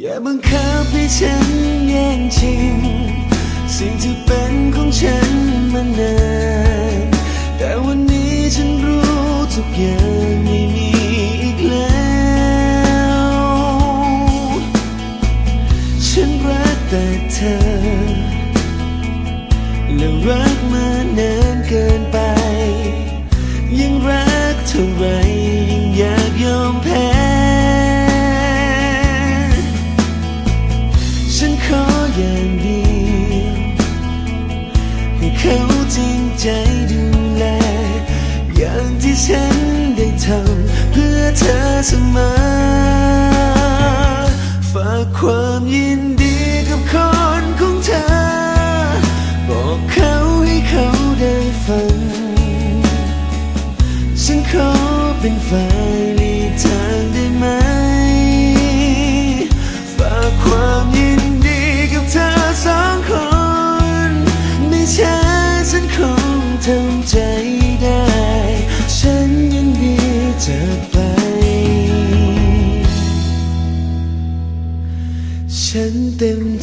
อย่าบังคับ อย่างเดียว ให้เขาจริงใจดูแล อย่างที่ฉันได้ทำเพื่อเธอเสมอฝากความยินดี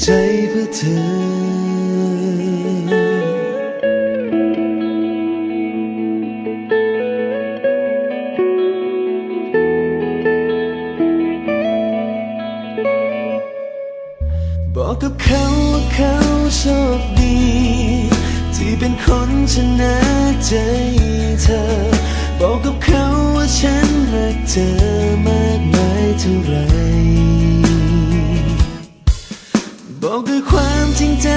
ใจเพื่อเธอ บอกกับเขาว่าเขาโชคดี ที่เป็นคนชนะใจเธอ บอกกับเขาว่าฉันรักเธอมากมายเท่าไหร บอกด้วยความจริงใจ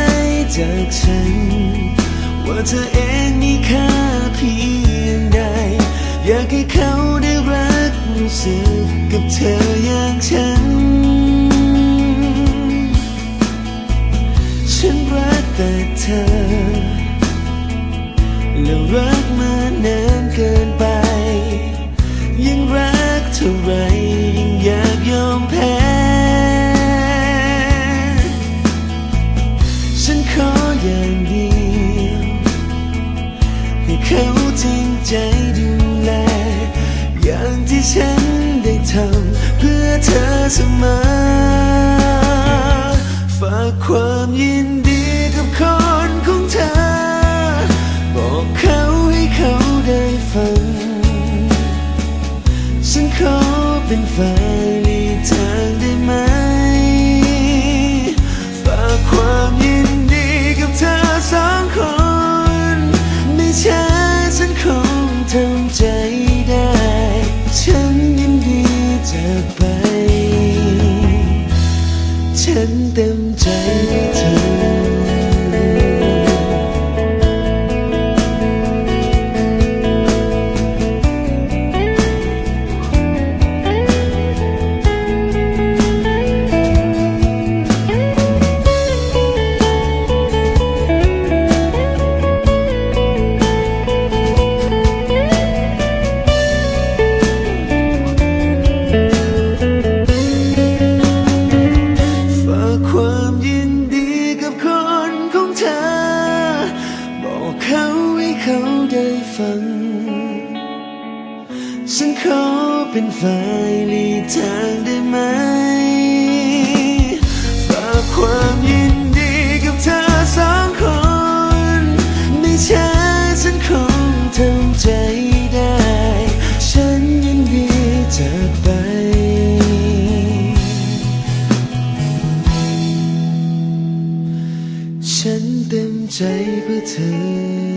จากฉัน ว่าเธอเองมีค่าเพียงใด อยากให้เขาได้รักรู้สึกกับเธออย่างฉัน ฉันรักแต่เธอ ฉันได้ทำเพื่อเธอเสมอ ฝากความยินดีกับคนของเธอ บอกเขาให้เขาได้ฟัง ฉันขอเป็นฝ่ายหลีทางได้ไหม ฝากความยินดีกับเธอสองคน ไม่ช้าฉันคงทำใจ ฉันเต็มใจให้เธอ ฉันขอเป็นฝ่ายหลีกทางได้ไหม ฝากความยินดีกับเธอสองคน ไม่ช้าฉันคงทำใจได้ ฉันยินดีจะไป ฉันเต็มใจเพื่อเธอ